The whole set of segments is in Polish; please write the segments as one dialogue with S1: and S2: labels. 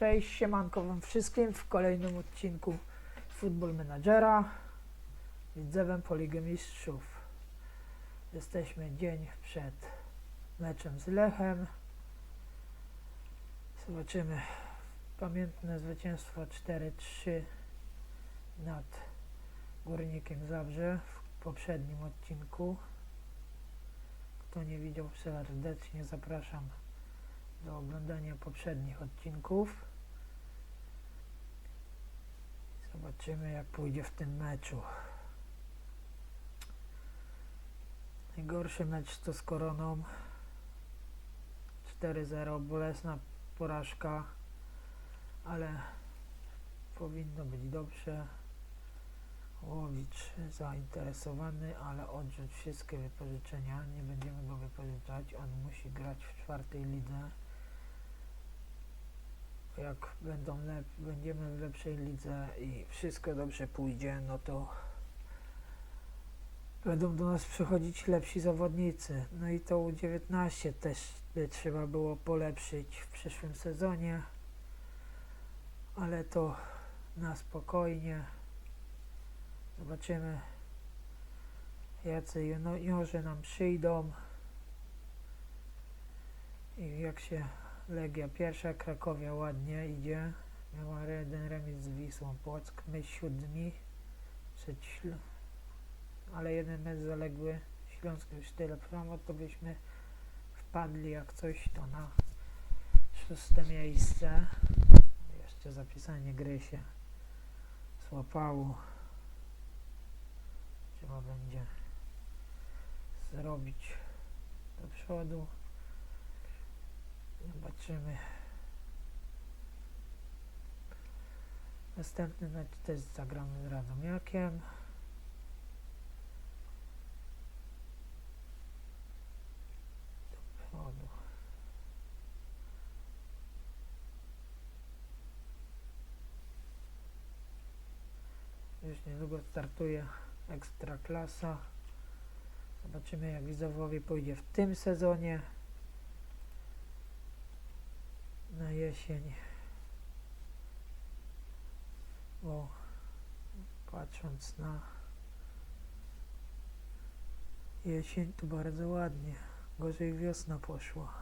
S1: Cześć, siemanko wam wszystkim w kolejnym odcinku Football Managera Widzewem Poligi Mistrzów. Jesteśmy dzień przed meczem z Lechem. Zobaczymy pamiętne zwycięstwo 4-3 nad Górnikiem Zabrze w poprzednim odcinku. Kto nie widział, serdecznie zapraszam do oglądania poprzednich odcinków. Zobaczymy jak pójdzie w tym meczu. Najgorszy mecz to z Koroną. 4-0, bolesna porażka, ale powinno być dobrze. Łowicz zainteresowany, ale odrzuć wszystkie wypożyczenia. Nie będziemy go wypożyczać. On musi grać w czwartej lidze jak będą lep, będziemy w lepszej lidze i wszystko dobrze pójdzie, no to będą do nas przychodzić lepsi zawodnicy. No i to U19 też by trzeba było polepszyć w przyszłym sezonie, ale to na spokojnie. Zobaczymy, jacy juniorzy nam przyjdą i jak się Legia pierwsza, Krakowia ładnie idzie. Miała jeden remis z Wisłą Płock. My siódmi. Przed Śl- ale jeden mecz zaległy. Śląsk już tyle promo, to byśmy wpadli jak coś to na szóste miejsce. Jeszcze zapisanie gry się złapało. Trzeba będzie zrobić do przodu. Zobaczymy. Następny mecz też zagramy z Radomiakiem. Już niedługo startuje ekstra klasa. Zobaczymy jak Widzowowi pójdzie w tym sezonie na jesień. Bo patrząc na jesień to bardzo ładnie. Gorzej wiosna poszła.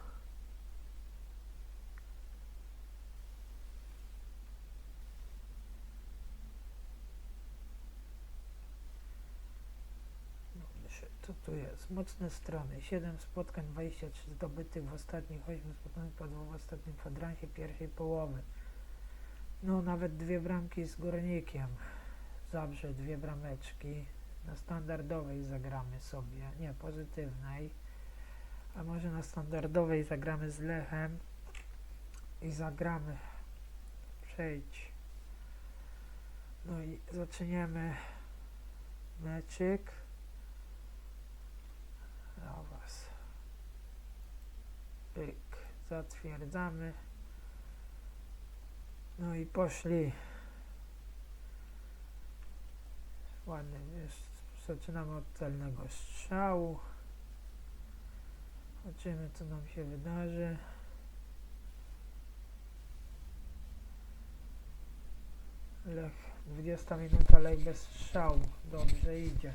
S1: Dobrze, Co tu jest? Mocne strony. 7 spotkań, 23 zdobytych w ostatnich 8 spotkań padło w ostatnim kwadransie pierwszej połowy. No, nawet dwie bramki z górnikiem. Zabrze dwie brameczki. Na standardowej zagramy sobie, nie pozytywnej. A może na standardowej zagramy z Lechem i zagramy. Przejdź. No i zaczniemy meczyk. Dla Was. Pyk. Zatwierdzamy. No i poszli. Ładnie. Zaczynamy od celnego strzału. Zobaczymy co nam się wydarzy. Lech, 20 minuta Lech bez strzału. Dobrze idzie.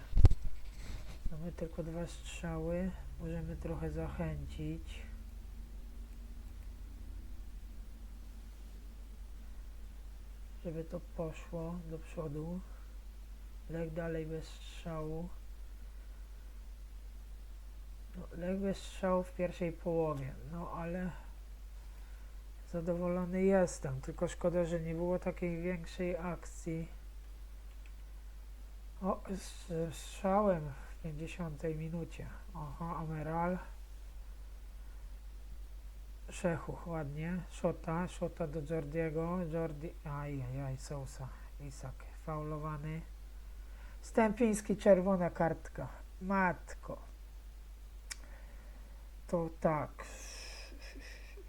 S1: Mamy tylko dwa strzały. Możemy trochę zachęcić. Żeby to poszło do przodu. Lech dalej bez strzału. No, Lech bez strzału w pierwszej połowie. No ale zadowolony jestem. Tylko szkoda, że nie było takiej większej akcji. O, z strzałem 50 minucie. Aha, Ameral. Szechu, ładnie. Szota, szota do Jordiego. Jordi, ajajaj, Sousa. Isak, faulowany. Stępiński, czerwona kartka. Matko. To tak.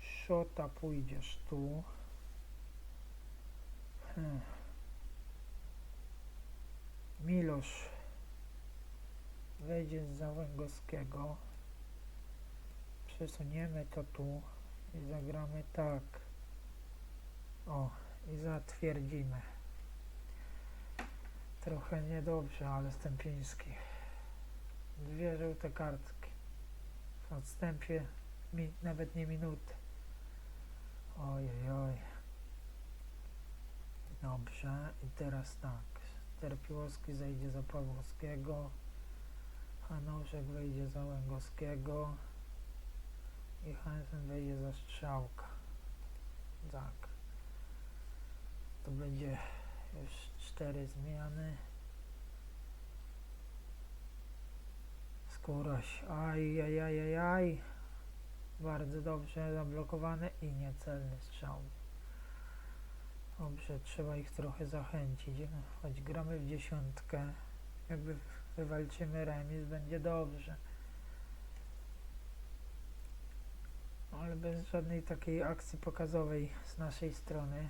S1: Szota, pójdziesz tu. Hmm. Milosz wejdzie z Załęgowskiego. Przesuniemy to tu i zagramy tak. O, i zatwierdzimy. Trochę niedobrze, ale Stępiński. Dwie żółte kartki. W odstępie mi, nawet nie minuty. Ojej, oj. Dobrze, i teraz tak. Terpiłowski zejdzie za Pawłowskiego. Hanuszek wyjdzie za Łęgowskiego. I Hansen wejdzie za Strzałka. Tak. To będzie już cztery zmiany. Skóraś. Aj, aj, aj, aj. Bardzo dobrze zablokowane i niecelny strzał. Dobrze, trzeba ich trochę zachęcić. Choć gramy w dziesiątkę. Jakby wywalczymy remis, będzie dobrze. Ale bez żadnej takiej akcji pokazowej z naszej strony.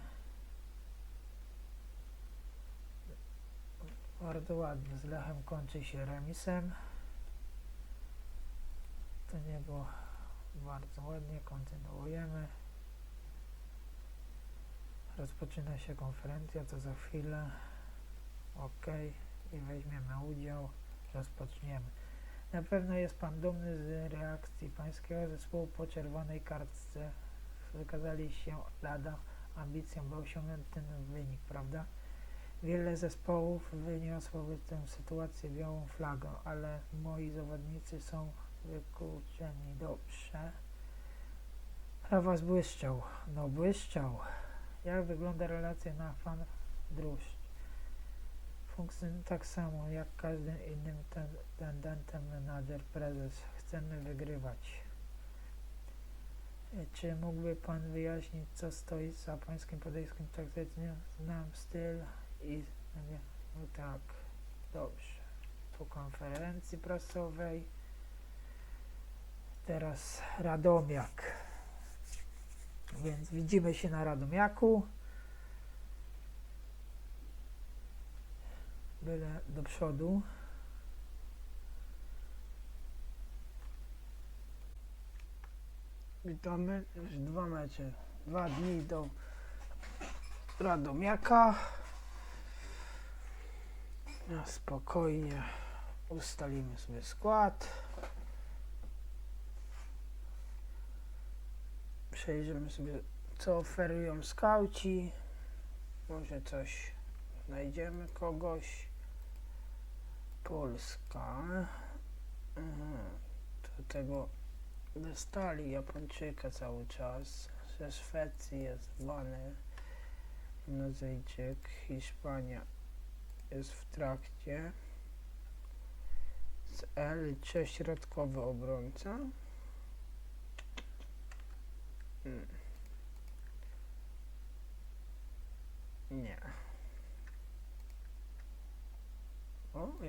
S1: Bardzo ładnie. Z Lechem kończy się remisem. To nie było bardzo ładnie. Kontynuujemy. Rozpoczyna się konferencja, to za chwilę. Ok. I weźmiemy udział. Rozpoczniemy. Na pewno jest Pan dumny z reakcji Pańskiego zespołu po czerwonej kartce. Wykazali się lada ambicją, by osiągnąć ten wynik, prawda? Wiele zespołów wyniosłoby tę sytuację białą flagą, ale moi zawodnicy są wykluczeni dobrze. A was błyszczał. No błyszczał. Jak wygląda relacja na fan drużyn? Funkcjonuje tak samo jak każdym innym ten- tendentem menadżer, prezes. Chcemy wygrywać. E, Czy mógłby Pan wyjaśnić, co stoi za Pańskim podejściem taktycznie? Znam styl i... No tak, dobrze. Po konferencji prasowej. Teraz Radomiak. Więc widzimy się na Radomiaku. Byle do przodu. Witamy. Już dwa mecze. Dwa dni do Radomiaka. Na spokojnie ustalimy sobie skład. Przejrzymy sobie, co oferują skauci. Może coś znajdziemy kogoś. Polska. Do tego dostali Japończyka cały czas. Ze Szwecji jest Bany. Nozyjczyk. Hiszpania jest w trakcie. Z L czy środkowy obrońca. Hmm. Nie.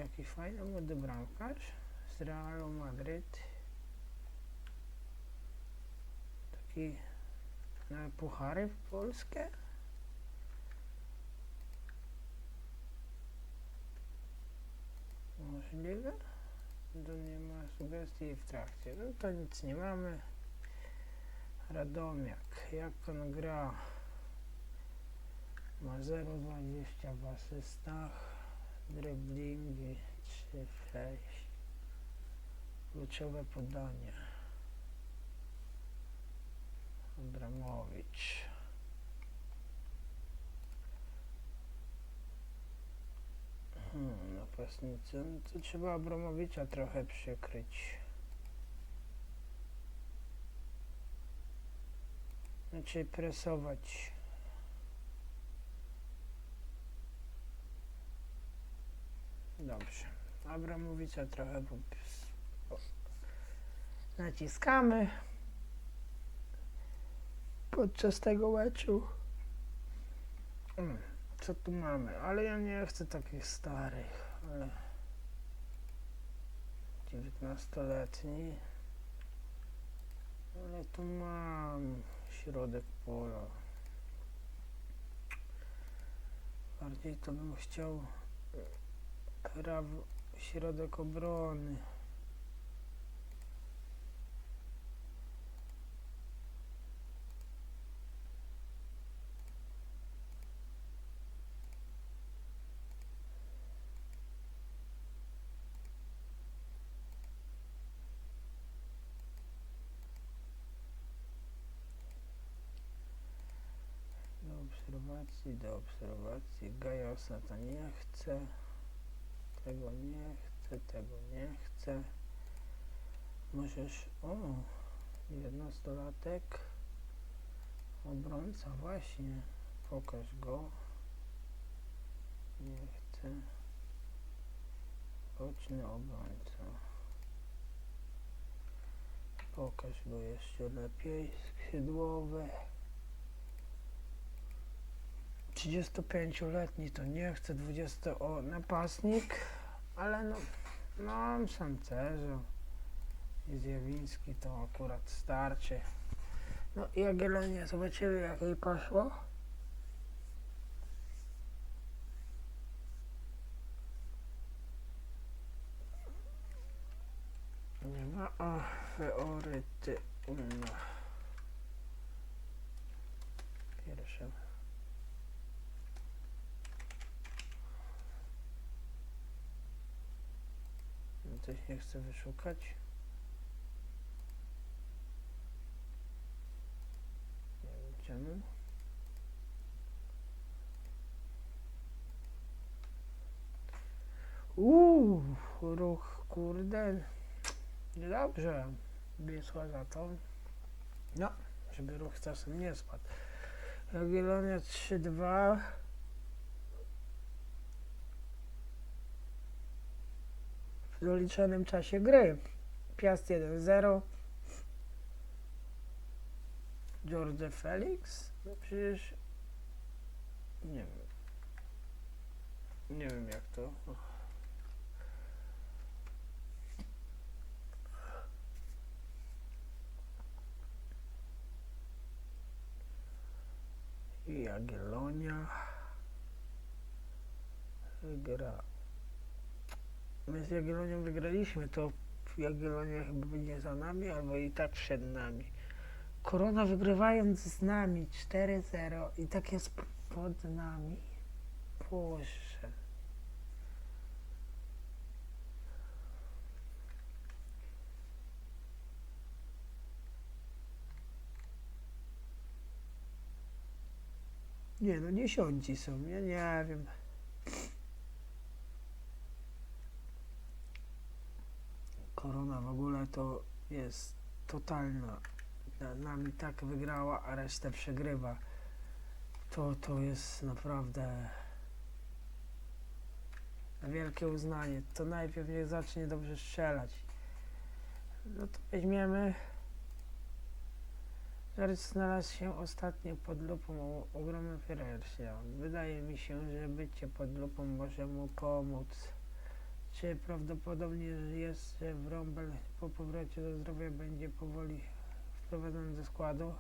S1: O, jaki fajny młody bramkarz z Realu Madryt. Taki na puchary polskie. Możliwe? To nie ma sugestii w trakcie. No to nic nie mamy. Radomiak, jak on gra? Ma 0,20 w asystach, driblingi 3,6. Kluczowe podanie. Abramowicz. Hmm, napastnicy, no to trzeba Abramowicza trochę przykryć. Znaczy presować. Dobrze. Abramowicza trochę naciskamy podczas tego meczu. Mm, Co tu mamy? Ale ja nie chcę takich starych, ale 19-letni. Ale tu mam środek pola. Bardziej to bym chciał gra środek obrony.
S2: obserwacji, do obserwacji. Gajosa to nie chce. Tego nie chcę, tego nie chcę. Możesz. O, jednostolatek. Obrońca, właśnie. Pokaż go. Nie chcę. Boczny obrońca. Pokaż go jeszcze lepiej. Skrzydłowy. 35-letni to nie chce, 20 o napastnik, ale no, no Sancerzo i Zjawiński to akurat starczy. No i Jagiellonia, zobaczymy jak jej poszło. Nie ma o, Feoryty Unna. Coś nie chcę wyszukać. Nie wiem czemu. Uuu, ruch kurde. Niedobrze. Wisła za to. No, żeby ruch czasem nie spadł. Jagiellonia 3-2. W doliczonym czasie gry. Piast 1-0. George Felix? No przecież nie wiem. Nie wiem jak to. Jagiellonia gra My z Jagiellonią wygraliśmy, to Jagiellonia chyba będzie za nami, albo i tak przed nami. Korona wygrywając z nami 4-0 i tak jest pod nami. Boże. Nie no, dziesiąci są, ja nie wiem. Korona w ogóle to jest totalna. Na- Nami tak wygrała, a resztę przegrywa. To, to jest naprawdę wielkie uznanie. To najpierw niech zacznie dobrze strzelać. No to weźmiemy. Zaraz znalazł się ostatnio pod lupą o- ogromny Ferersja. Wydaje mi się, że bycie pod lupą może mu pomóc. Czy prawdopodobnie jest, że Wrąbel po powrocie do zdrowia będzie powoli wprowadzony do składu?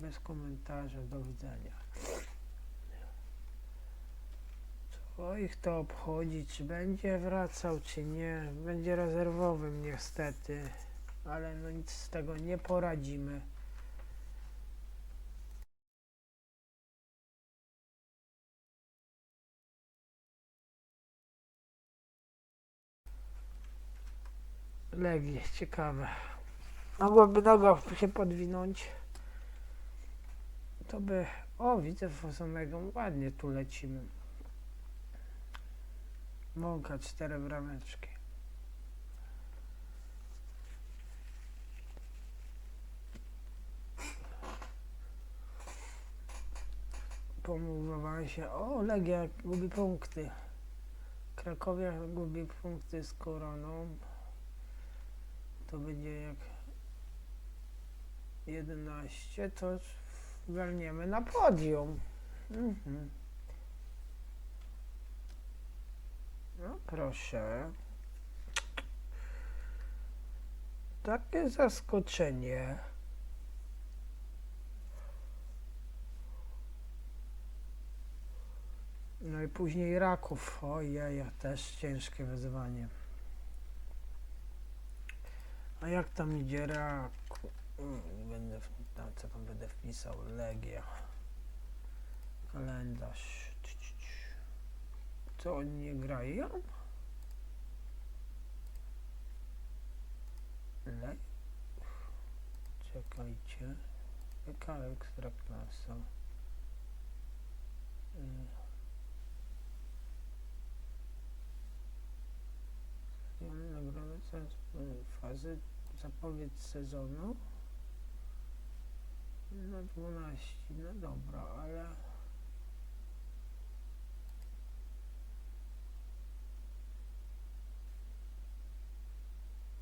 S2: Bez komentarza, do widzenia. Co ich to obchodzi, czy będzie wracał, czy nie? Będzie rezerwowym niestety, ale no nic z tego nie poradzimy. Legie, ciekawe. Mogłaby noga się podwinąć. To by... O, widzę Fosamego. Ładnie tu lecimy. Mąka, cztery brameczki. Pomówowałem się. O, Legia gubi punkty. Krakowia gubi punkty z koroną. To będzie jak 11, to walniemy na podium. Mhm. No proszę. Takie zaskoczenie. No i później Raków. Ojej, też ciężkie wyzwanie. A jak tam idzie Raku? Będę, tam, co tam będę wpisał? Legia. Kalendarz. Co oni nie grają? Le... Czekajcie. Jaka ekstra klasa? Stadiony nagrody sens- fazy zapowiedź sezonu. No 12, no dobra, ale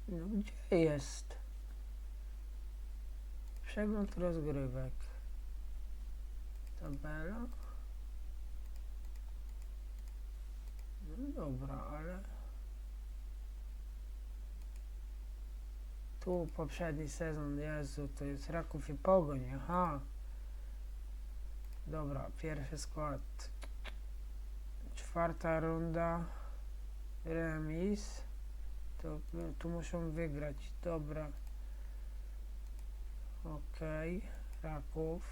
S2: no gdzie jest? Przegląd rozgrywek. Tabela. No dobra, ale tu poprzedni sezon, Jezu, to jest Raków i Pogoń, aha. Dobra, pierwszy skład. Czwarta runda. Remis. To, tu muszą wygrać, dobra. Okej, Raków.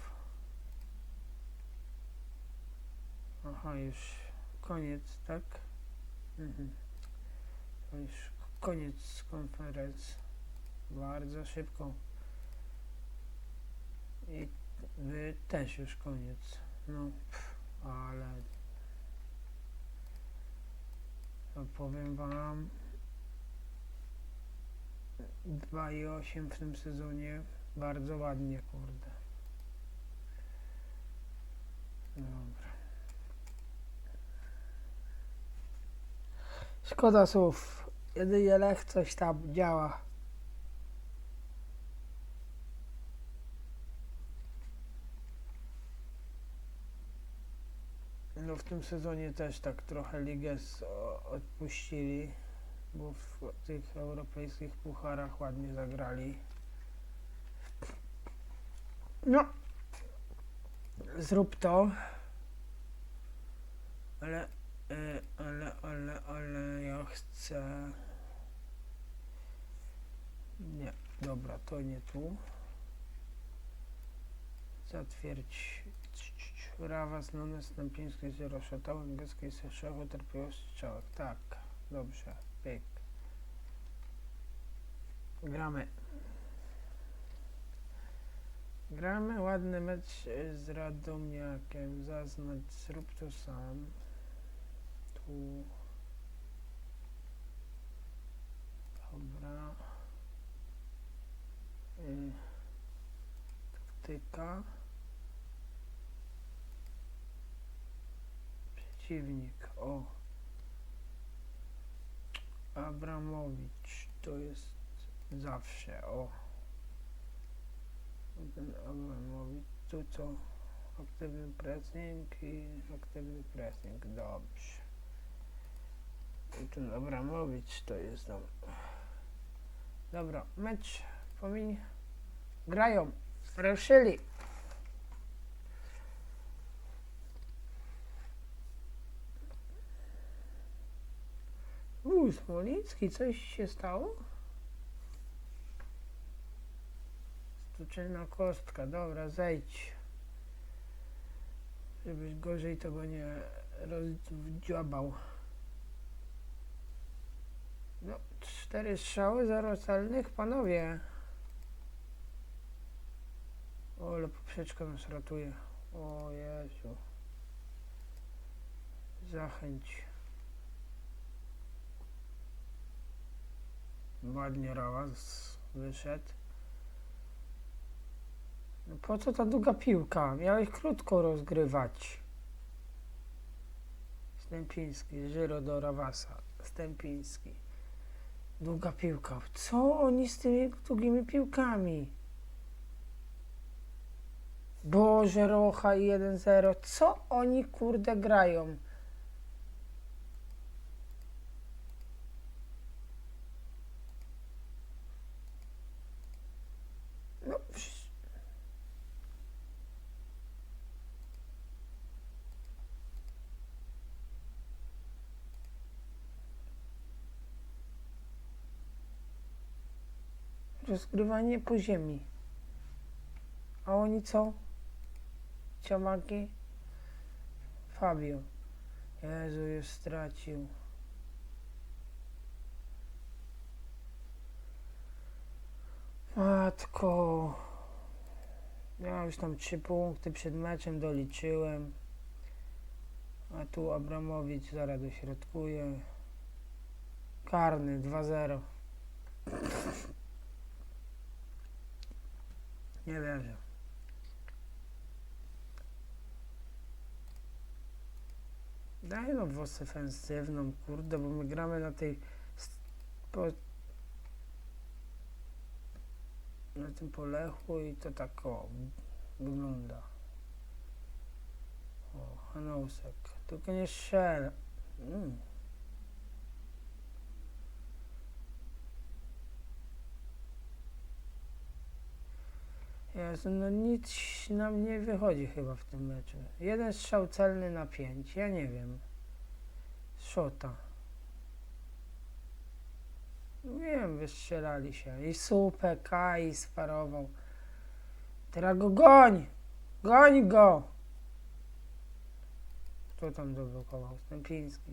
S2: Aha, już koniec, tak? Mhm. To już koniec konferencji. Bardzo szybko. I wy też już koniec. No, pff, ale to powiem wam 2,8 w tym sezonie. Bardzo ładnie, kurde. Dobra. Szkoda słów. Jedynie lech coś tam działa. No w tym sezonie też tak trochę ligę odpuścili, bo w tych europejskich pucharach ładnie zagrali. No, zrób to. Ale, e, ale, ale, ale ja chcę... Nie, dobra, to nie tu. Zatwierdź Prawa znane stępińskie z Roszotoł, angielskiej Seszewu, terpiło strzałek. Tak, dobrze, pyk. Gramy. Gramy ładny mecz y, z Radomiakiem. Zaznacz, zrób to sam. Tu. Dobra. Y, taktyka. Przeciwnik, o. Abramowicz, to jest zawsze, o. Ten Abramowicz, tu co? Aktywny pressing i aktywny pressing, dobrze. I ten Abramowicz to jest tam. Dobra, mecz powinien. Grają, ruszyli. Uuu, Smolicki, coś się stało? Stuczylna kostka, dobra, zejdź. Żebyś gorzej tego nie rozdziabał. No, cztery strzały, zero celnych, panowie. O, ale poprzeczka nas ratuje. O Jezu. Zachęć. Ładnie Rawaz wyszedł. No po co ta długa piłka? Miałeś krótko rozgrywać. Stępiński, Żyro do Rawasa. Stępiński. Długa piłka. Co oni z tymi długimi piłkami? Boże, Rocha i 1-0. Co oni kurde grają? No, psz- Rozgrywanie po ziemi. A oni co? Ciamaki? Fabio. Jezu, już stracił. Matko. Ja już tam trzy punkty przed meczem doliczyłem. A tu Abramowicz zaraz dośrodkuje. Karny 2-0. Nie wierzę. Daj no włosy ofensywną, kurde, bo my gramy na tej po, na tym polechu i to tak o wygląda. O, Hanousek. Tylko nie strzel. Mm. Jezu, no nic nam nie wychodzi chyba w tym meczu. Jeden strzał celny na pięć, ja nie wiem. Szota. No Wiem, wystrzelali się. I Supek, Kai sparował. Teraz go goń! Goń go! Kto tam zablokował? Stępiński.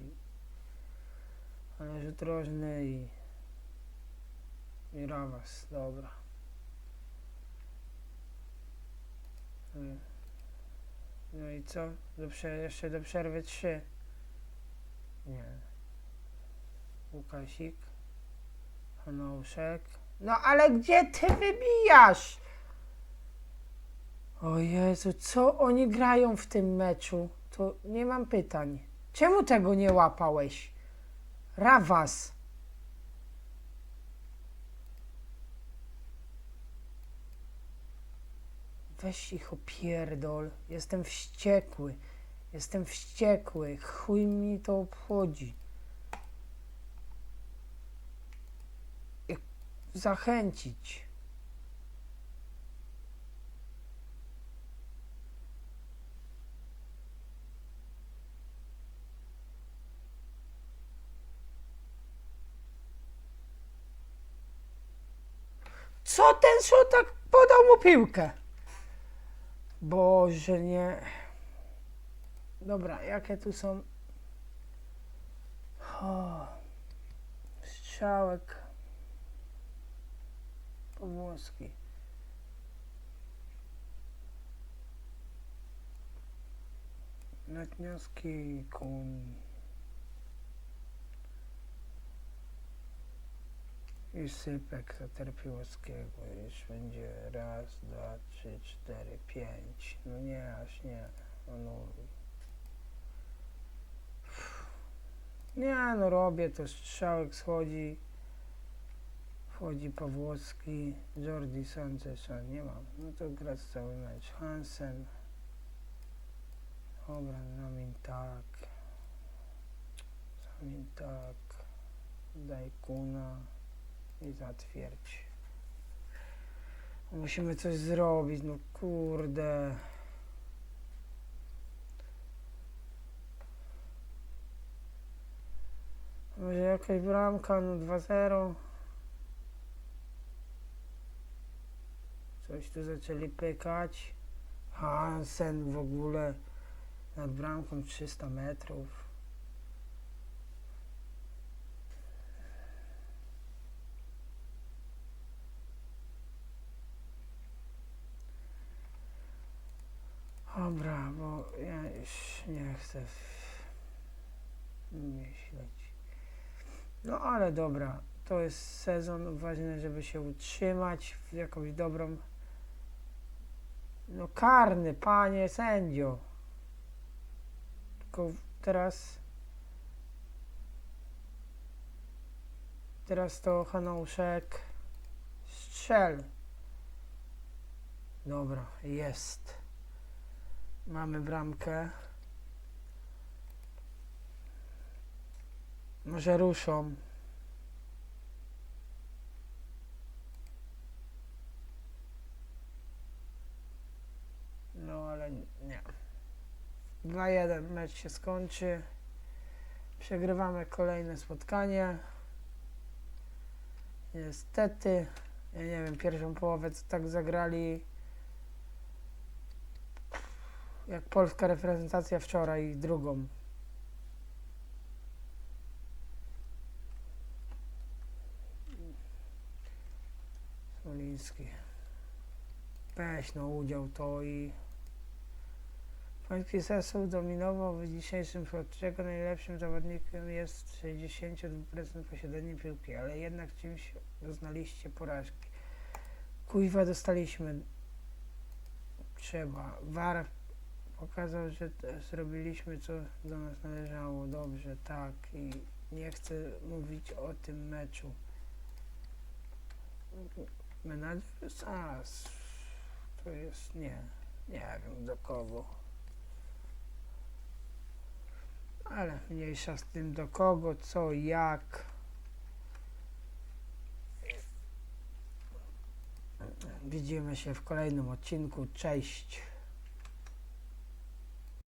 S2: Ale rzut rożny i... I Rawas, dobra. No- i co? Do jeszcze do przerwy trzy. Nie. Łukasik. Hanouszek. No ale gdzie ty wybijasz? O Jezu, co oni grają w tym meczu? To nie mam pytań. Czemu tego nie łapałeś? Rawas. Weź ich opierdol. Jestem wściekły. Jestem wściekły. Chuj mi to obchodzi. Jak zachęcić. Co ten szotak podał mu piłkę? Bože, nie. Dobrá, jaké tu som... Oh. Šťávek. Pomôcky. Letňanský kúň. I sypek Zaterpiłowskiego. Już będzie raz, dwa, trzy, cztery, pięć. No nie, aż nie. Anuluj. Nie, no robię to. Strzałek schodzi. Wchodzi Pawłowski. Jordi Sanchez, a nie mam. No to gra cały mecz. Hansen. Dobra, Zamin tak. Zamin tak. Daj kuna i zatwierdź. Musimy coś zrobić, no kurde. Może jakaś bramka, no 2-0. Coś tu zaczęli pykać. Hansen w ogóle nad bramką 300 metrów. Dobra, bo ja już nie chcę myśleć. No ale dobra, to jest sezon, ważne, żeby się utrzymać w jakąś dobrą... No karny, panie sędzio. Tylko teraz... Teraz to Hanouszek strzel. Dobra, jest. Mamy bramkę. Może ruszą. No ale nie. 2-1 mecz się skończy. Przegrywamy kolejne spotkanie. Niestety, ja nie wiem, pierwszą połowę co tak zagrali jak polska reprezentacja wczoraj drugą. Smoliński. Weź no udział to i Koński Sesul dominował w dzisiejszym czego najlepszym zawodnikiem jest 62% posiadania piłki, ale jednak czymś uznaliście porażki. Kuźwa dostaliśmy. Trzeba. War pokazał, że zrobiliśmy co do nas należało. Dobrze, tak. I nie chcę mówić o tym meczu. Menadżer Sas. To jest nie. Nie wiem do kogo. Ale mniejsza z tym do kogo, co, jak. Widzimy się w kolejnym odcinku. Cześć.